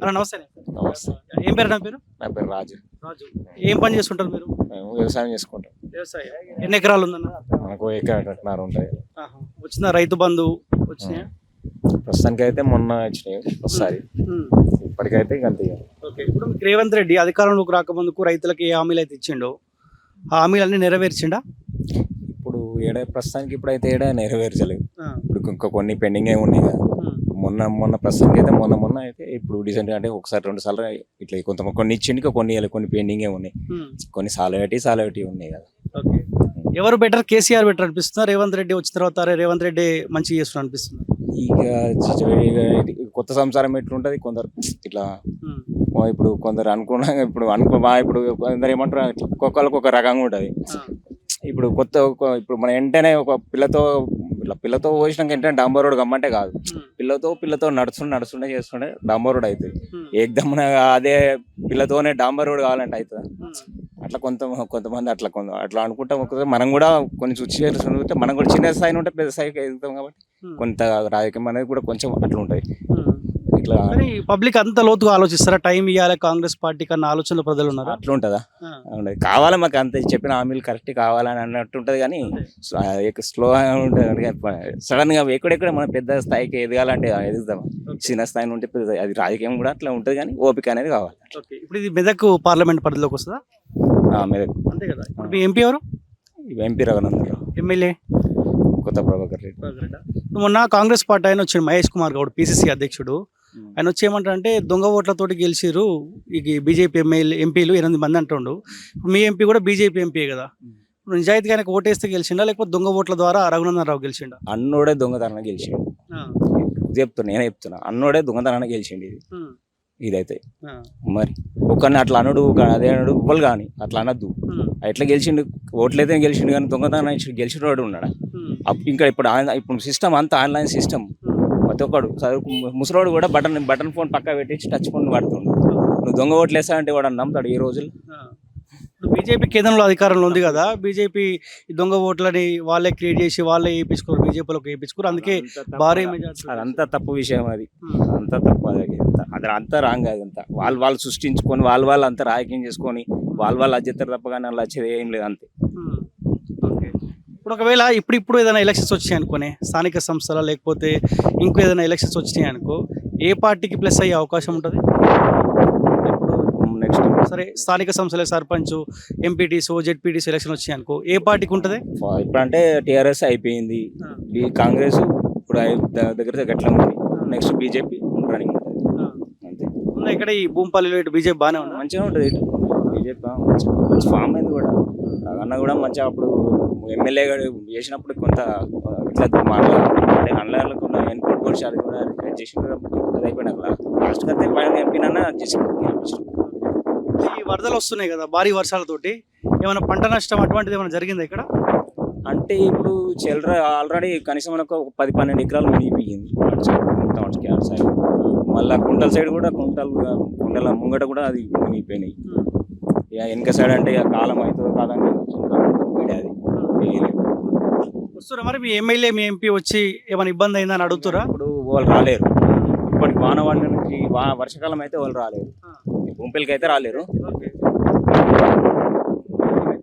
అన్న నమస్తే నమస్తే. ఏం పేరు నా పేరు? నా పేరు రాజు. రాజు. ఏం పని చేస్తుంటారు మీరు? మేము వ్యవసాయం చేసుకుంటాం. వ్యవసాయం. ఎన్ని ఎకరాలు ఉందన్న? మనకు ఎకరన్నర ఉంటాయి. వచ్చిన రైతు బంధు? వచ్చినాయా? ప్రస్తుతానికి అయితే మొన్న వచ్చినాయి ఒకసారి. ఇప్పటికైతే అంతే. ఓకే. ఇప్పుడు రేవంత్ రెడ్డి అధికారంలోకి రాకముందుకు రైతులకు ఏ హామీలు అయితే ఇచ్చిండో ఆ హామీలన్నీ నెరవేర్చిండా? ఇప్పుడు ఏడా ప్రస్తుతానికి ఇప్పుడైతే ఏడా నెరవేర్చలేదు. ఇప్పుడు ఇంకా కొన్ని పెండింగ్ ఏమి ఉన్నాయి కదా. మొన్న మొన్న ప్రస్తుతానికి అయితే మొన్న మొన్న అయితే ఇప్పుడు రీసెంట్ అంటే ఒకసారి రెండు సార్లు ఇట్లా కొంత కొన్ని ఇచ్చిండి ఇంకా కొన్ని కొన్ని పెండింగ్ ఏ ఉన్నాయి. కొన్ని సాలవేటి సాలవేటి ఉన్నాయి కదా. ఎవరు బెటర్ కేసీఆర్ బెటర్ అనిపిస్తున్నా రేవంత్ రెడ్డి వచ్చిన తర్వాత రేవంత్ రెడ్డి మంచిగా చేస్తున్నా అనిపిస్తుంది? ఇక కొత్త సంసారం ఎట్లుంటది? కొందరు ఇట్లా ఇప్పుడు కొందరు అనుకున్నా ఇప్పుడు అనుకో బా ఇప్పుడు కొందరు ఏమంటారు ఒక్కొక్కరికి ఒక రకంగా ఉంటుంది. ఇప్పుడు కొత్త ఇప్పుడు మన వెంటనే ఒక పిల్లతో ఇట్లా పిల్లతో పోసినాక వెంటనే డాంబర్ రోడ్ గమ్మంటే కాదు. పిల్లతో పిల్లతో నడుస్తుండే నడుస్తుండే చేస్తుండే డాంబర్ రోడ్ అవుతుంది ఏకదమ్మున అదే పిల్లతోనే డాంబర్ రోడ్ కావాలంటే అవుతుంది అట్లా కొంత కొంతమంది అట్లా కొంత అట్లా అనుకుంటాం మనం కూడా కొన్ని సిచ్యువేషన్ ఉంటే మనం కూడా చిన్న స్థాయి ఉంటే పెద్ద స్థాయికి ఎదుగుతాం కాబట్టి కొంత రాజకీయం అనేది కూడా కొంచెం అట్లా ఉంటుంది ఇట్లా కానీ పబ్లిక్ అంత లోతుగా ఆలోచిస్తారా? టైం ఇవ్వాలి కాంగ్రెస్ పార్టీ కన్నా ఆలోచనలు ప్రజలు ఉన్నారా అట్లా ఉంటుందా ఉండదు కావాలి మాకు అంత చెప్పిన హామీలు కరెక్ట్ కావాలని అన్నట్టు ఉంటుంది కానీ స్లో ఉంటుంది సడన్గా ఎక్కడెక్కడ మన పెద్ద స్థాయికి ఎదగాలంటే ఎదుగుతాం. చిన్న స్థాయి పెద్ద అది రాజకీయం కూడా అట్లా ఉంటుంది కానీ ఓపిక అనేది కావాలి. ఇప్పుడు ఇది మెదక్ పార్లమెంట్ పరిధిలోకి వస్తుందా? మెదక్. అంతే కదా. ఇప్పుడు మీ ఎంపీ ఎవరు? MP Raghunandarao MLA? కొత్త ప్రభాకర్ రెడ్డి? మొన్న కాంగ్రెస్ పార్టీ ఆయన వచ్చిండు మహేష్ కుమార్ గౌడ్ పిసిసి అధ్యక్షుడు. ఆయన వచ్చి ఏమంటారంటే దొంగ ఓట్లతోటి గెలిచిరు ఈ బీజేపీ ఎమ్మెల్యే ఎంపీలు ఎనిమిది మంది అంటుండు. మీ ఎంపీ కూడా బీజేపీ ఎంపీ కదా? ఇప్పుడు నిజాయితీగా ఆయనకు ఓటేస్తే గెలిచిండా? లేకపోతే దొంగ ఓట్ల ద్వారా రఘునందన్ రావు గెలిచిండా? అన్నోడే దొంగతనాన్ని గెలిచిండు. చెప్తున్నా నేనే చెప్తున్నా. అన్నోడే దొంగతనాన్ని గెలిచిండు ఇది. ఇదైతే. మరి ఒకరిని అట్లా అనుడు అదే అనుడు ఇవ్వాలి కానీ అట్లా అనద్దు. ఎట్లా గెలిచిండు? ఓట్లయితే గెలిచిండు కానీ దొంగతనం గెలిచిన వాడు ఉన్నాడా ఇంకా ఇప్పుడు ఇప్పుడు సిస్టమ్ అంతా ఆన్లైన్ సిస్టమ్. ప్రతి ఒక్కడు. చదువు ముసలోడు కూడా బటన్ బటన్ ఫోన్ పక్క పెట్టించి టచ్ ఫోన్ వాడుతుండు. నువ్వు దొంగ ఓట్లు వేస్తా వాడు నమ్ముతాడు ఈ రోజులు? ఇప్పుడు బీజేపీ కేంద్రంలో అధికారంలో ఉంది కదా బీజేపీ దొంగ ఓట్లని వాళ్ళే క్రియేట్ చేసి వాళ్ళే వేయించుకోరు బీజేపీలోకి వేయించుకోరు. అందుకే భారీ అదంతా తప్పు విషయం అది. అంతా తప్పు అది అంతా. అది అంతా రాంగ్ అది అంతా. వాళ్ళు వాళ్ళు సృష్టించుకొని వాళ్ళు వాళ్ళు అంతా రాజకీయం చేసుకొని వాళ్ళు వాళ్ళు అజ్జెత్తారు తప్ప కానీ అలా వచ్చేది ఏం లేదు అంతే. ఇప్పుడు ఒకవేళ ఇప్పుడు ఇప్పుడు ఏదైనా ఎలక్షన్స్ వచ్చాయి అనుకోనే స్థానిక సంస్థల లేకపోతే ఇంకో ఏదైనా ఎలక్షన్స్ వచ్చినాయి అనుకో ఏ పార్టీకి ప్లస్ అయ్యే అవకాశం ఉంటుంది? ఇప్పుడు నెక్స్ట్ సరే స్థానిక సంస్థల సర్పంచ్ ఎంపీటీసీ జెడ్పీటీసీ ఎలక్షన్ వచ్చాయి అనుకో ఏ పార్టీకి ఉంటుంది? ఇప్పుడు అంటే టీఆర్ఎస్ అయిపోయింది. ఈ కాంగ్రెస్ ఇప్పుడు దగ్గర ఎట్లా ఉంది. నెక్స్ట్ బీజేపీ రన్నింగ్ ఉంటుంది. అంతే. ఇక్కడ ఈ భూంపల్లిలో ఇటు బీజేపీ బాగానే ఉందా మంచిగా ఉంటుంది. ఇటు బీజేపీ మంచి మంచి ఫామ్ అయింది కూడా. అన్న కూడా మంచిగా అప్పుడు ఎమ్మెల్యే చేసినప్పుడు కొంత ఇట్లా అంటే అన్నలకు ఎన్కోట్ కోర్స్ అది కూడా చేసిండు కాబట్టి అది అయిపోయినాక లాస్ట్ అయితే పైన ఎంపీనన్నా చేసి ఈ వరదలు వస్తున్నాయి కదా భారీ వర్షాలతోటి ఏమైనా పంట నష్టం అటువంటిది ఏమైనా జరిగిందా ఇక్కడ? అంటే ఇప్పుడు చిల్లర ఆల్రెడీ కనీసం మనకు ఒక పది పన్నెండు ఎకరాలు మునిగిపోయింది. క్యాట్ సైడ్. మళ్ళీ కుంటల సైడ్ కూడా కుంటలు కుంటల ముంగట కూడా అది మునిగిపోయినాయి. ఇక వెనక సైడ్ అంటే ఇక కాలం అవుతుందో కాదని. వస్తురా మరి మీ ఎమ్మెల్యే మీ ఎంపీ వచ్చి ఏమైనా ఇబ్బంది అయిందని అడుగుతురా ఇప్పుడు వాళ్ళు రాలేరు. ఇప్పటికి వాన వాడిన నుంచి వా వర్షాకాలం అయితే వాళ్ళు రాలేరు. గుంపెలకి అయితే రాలేరు.